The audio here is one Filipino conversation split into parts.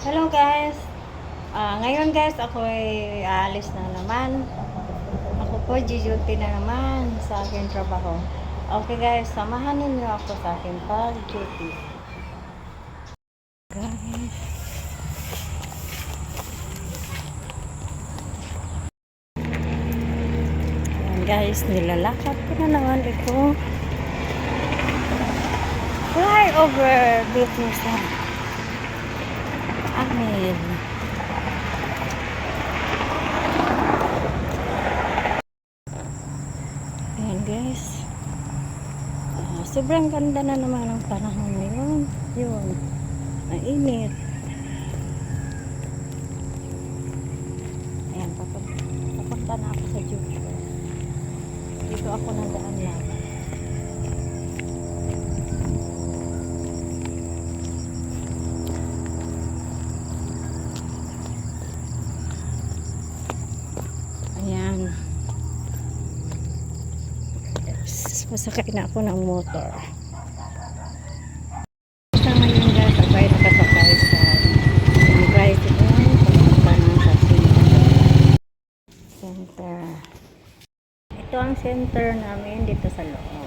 Hello guys. Ah, ngayon guys, ako ay aalis na naman. Ako po duty na naman sa aking trabaho. Okay guys, samahan ninyo ako sa aking pag-duty. Guys. Guys, nilalakad ko na naman ito. Flyover business na. Amin. Ayan guys. Ah, sobrang ganda na naman ang panahon ngayon. Yun. Mainit. Ayan, papunta na ako sa Jupiter. Dito ako nadaan lang. Masakay na ako ng motor. Sa ngayon guys, ako ay nakasakay sa ng tricycle. Pumunta na sa. Center. Ito ang center namin dito sa loob.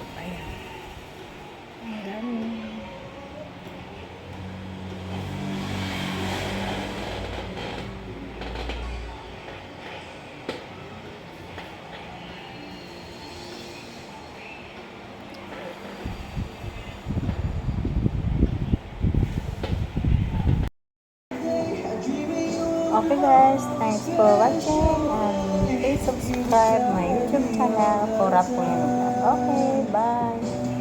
Okay guys, thanks for watching and please subscribe my YouTube channel for vlog. Okay, bye!